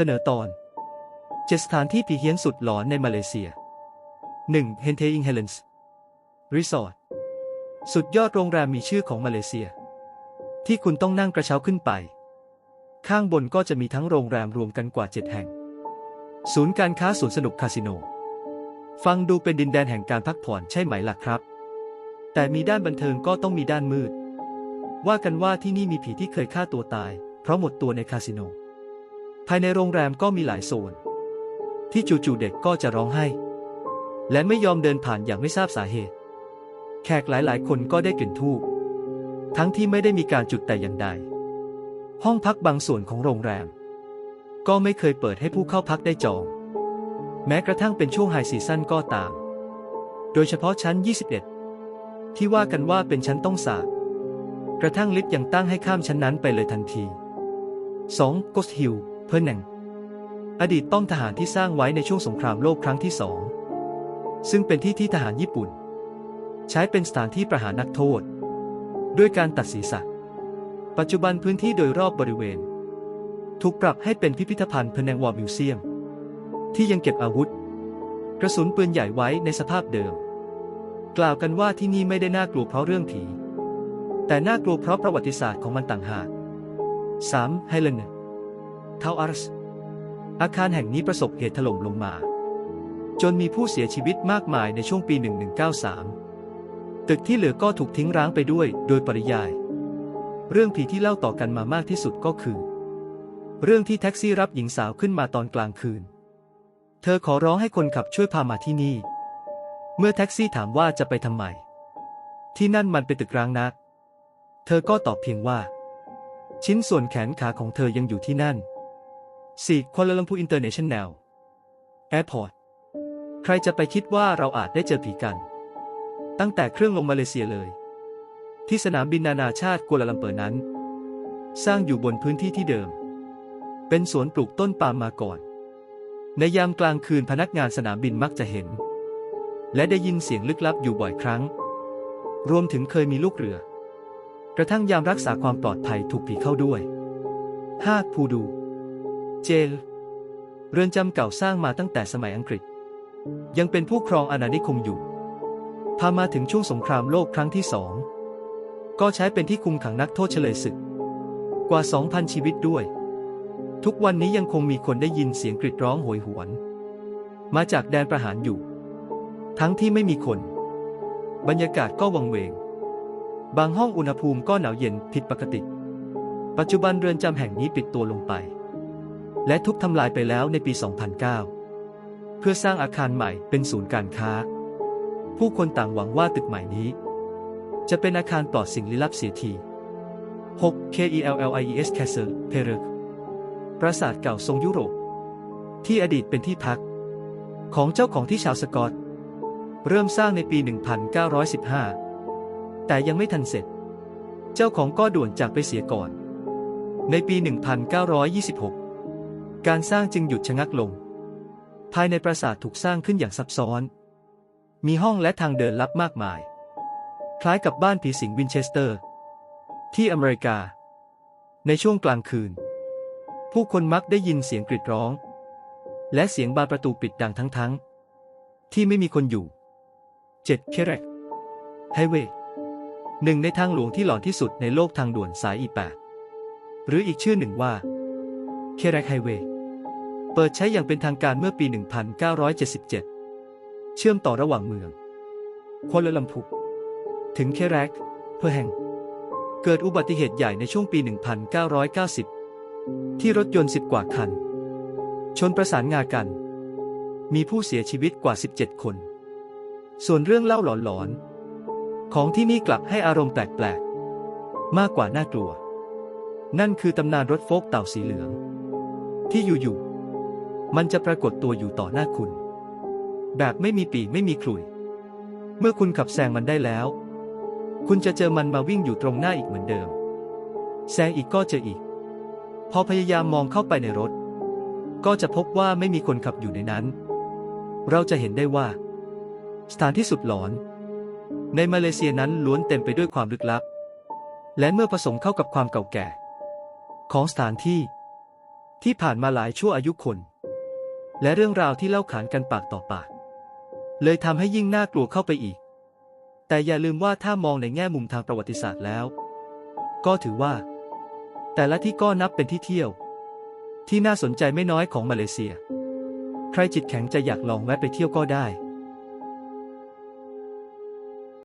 เสนอตอน เจ็ดสถานที่ผีเฮี้ยนสุดหลอนในมาเลเซีย 1. h e n t e i n g Helens Resort สุดยอดโรงแรมมีชื่อของมาเลเซีย ที่คุณต้องนั่งกระเช้าขึ้นไป ข้างบนก็จะมีทั้งโรงแรมรวมกันกว่า 7 แห่ง ศูนย์การค้าสวนสนุกคาสิโน ฟังดูเป็นดินแดนแห่งการพักผ่อนใช่ไหมล่ะครับ แต่มีด้านบันเทิงก็ต้องมีด้านมืด ว่ากันว่าที่นี่มีผีที่เคยฆ่าตัวตาย เพราะหมดตัวในคาสิโน ภายในโรงแรมก็มีหลายโซน ที่จู่ๆเด็กก็จะร้องไห้ และไม่ยอมเดินผ่านอย่างไม่ทราบสาเหตุ แขกหลายๆ คนก็ได้กลิ่นทูบทั้งที่ไม่ได้มีการจุดแต่อย่างใด ห้องพักบางส่วนของโรงแรม ก็ไม่เคยเปิดให้ผู้เข้าพักได้จอง แม้กระทั่งเป็นช่วงไฮซีซั่นก็ตาม โดยเฉพาะชั้น 21 ที่ว่ากันว่าเป็นชั้นต้องสาบกระทั่งลิฟต์ยังตั้งให้ข้ามชั้นนั้นไปเลยทันที 2. Ghost Hill เพอร์แนงอดีตป้อมทหารที่สร้างไว้ในช่วงสงครามโลกครั้งที่สอง ซึ่งเป็นที่ที่ทหารญี่ปุ่น ใช้เป็นสถานที่ประหารนักโทษ ด้วยการตัดศีรษะ ปัจจุบันพื้นที่โดยรอบบริเวณ ถูกปรับให้เป็นพิพิธภัณฑ์เพนแนงวอร์มิวเซียม ที่ยังเก็บอาวุธ กระสุนปืนใหญ่ไว้ในสภาพเดิม กล่าวกันว่าที่นี่ไม่ได้น่ากลัวเพราะเรื่องผี แต่น่ากลัวเพราะประวัติศาสตร์ของมันต่างหาก 3. ไฮเลนเทาอาร์สอาคารแห่งนี้ประสบเหตุถล่มลงมา จนมีผู้เสียชีวิตมากมายในช่วงปี 1193 ตึกที่เหลือก็ถูกทิ้งร้างไปด้วยโดยปริยาย เรื่องผีที่เล่าต่อกันมามากที่สุดก็คือ เรื่องที่แท็กซี่รับหญิงสาวขึ้นมาตอนกลางคืน เธอขอร้องให้คนขับช่วยพามาที่นี่ เมื่อแท็กซี่ถามว่าจะไปทำไม ที่นั่นมันเป็นตึกร้างนะ เธอก็ตอบเพียงว่า ชิ้นส่วนแขนขาของเธอยังอยู่ที่นั่น 4. ควาลาลัมพูอินเตอร์เนชั่นแนลแอร์พอร์ตใครจะไปคิดว่าเราอาจได้เจอผีกัน ตั้งแต่เครื่องลงมาเลเซียเลย ที่สนามบินนานาชาติกัวลาลัมเปอร์นั้น สร้างอยู่บนพื้นที่ที่เดิม เป็นสวนปลูกต้นปาล์มมาก่อน ในยามกลางคืนพนักงานสนามบินมักจะเห็น และได้ยินเสียงลึกลับอยู่บ่อยครั้ง รวมถึงเคยมีลูกเรือ กระทั่งยามรักษาความปลอดภัยถูกผีเข้าด้วย 5. พูดู เจล เรือนจำเก่าสร้างมาตั้งแต่สมัยอังกฤษ ยังเป็นผู้ครองอาณานิคมอยู่ พามาถึงช่วงสงครามโลกครั้งที่สองก็ใช้เป็นที่คุมขังนักโทษเฉลยศึก กว่า 2,000 ชีวิตด้วย ทุกวันนี้ยังคงมีคนได้ยินเสียงกรีดร้องโหยหวน มาจากแดนประหารอยู่ ทั้งที่ไม่มีคน บรรยากาศก็วังเวง บางห้องอุณหภูมิก็หนาวเย็นผิดปกติ ปัจจุบันเรือนจำแห่งนี้ปิดตัวลงไป และทุบทำลายไปแล้วในปี 2009 เพื่อสร้างอาคารใหม่เป็นศูนย์การค้า ผู้คนต่างหวังว่าตึกใหม่นี้ จะเป็นอาคารปลอดสิ่งลี้ลับเสียที 6. KELLIES Castle p e r u g ปราสาทเก่าทรงยุโรป ที่อดีตเป็นที่พัก ของเจ้าของที่ชาวสกอต เริ่มสร้างในปี 1915 แต่ยังไม่ทันเสร็จ เจ้าของก็ด่วนจากไปเสียก่อน ในปี 1926 การสร้างจึงหยุดชะงักลง ภายในปราสาทถูกสร้างขึ้นอย่างซับซ้อน มีห้องและทางเดินลับมากมาย คล้ายกับบ้านผีสิงวินเชสเตอร์ ที่อเมริกา ในช่วงกลางคืน ผู้คนมักได้ยินเสียงกรีดร้อง และเสียงบานประตูปิดดังทั้งๆที่ไม่มีคนอยู่ 7. เคเรกไฮเวย์หนึ่งในทางหลวงที่หลอนที่สุดในโลกทางด่วนสาย E8 หรืออีกชื่อหนึ่งว่าเคเรกไฮเวย์ เปิดใช้อย่างเป็นทางการเมื่อปี 1977 เชื่อมต่อระหว่างเมืองควาลาลัมพูถึงเคเรกเพอแห่ง เกิดอุบัติเหตุใหญ่ในช่วงปี 1990 ที่รถยนต์ 10 กว่าคัน ชนประสานงากัน มีผู้เสียชีวิตกว่า 17 คน ส่วนเรื่องเล่าหลอนๆ ของที่นี่กลับให้อารมณ์แปลกๆ มากกว่าน่ากลัว นั่นคือตำนานรถโฟกเต่าสีเหลือง ที่อยู่ๆ มันจะปรากฏตัวอยู่ต่อหน้าคุณ แบบไม่มีปีไม่มีขลุย เมื่อคุณขับแซงมันได้แล้ว คุณจะเจอมันมาวิ่งอยู่ตรงหน้าอีกเหมือนเดิม แซงอีกก็เจออีก พอพยายามมองเข้าไปในรถ ก็จะพบว่าไม่มีคนขับอยู่ในนั้น เราจะเห็นได้ว่า สถานที่สุดหลอน ในมาเลเซียนั้นล้วนเต็มไปด้วยความลึกลับ และเมื่อผสมเข้ากับความเก่าแก่ ของสถานที่ที่ผ่านมาหลายชั่วอายุคน และเรื่องราวที่เล่าขานกันปากต่อปาก เลยทำให้ยิ่งน่ากลัวเข้าไปอีก แต่อย่าลืมว่าถ้ามองในแง่มุมทางประวัติศาสตร์แล้ว ก็ถือว่า แต่ละที่ก็นับเป็นที่เที่ยว ที่น่าสนใจไม่น้อยของมาเลเซีย ใครจิตแข็งจะอยากลองแวะไปเที่ยวก็ได้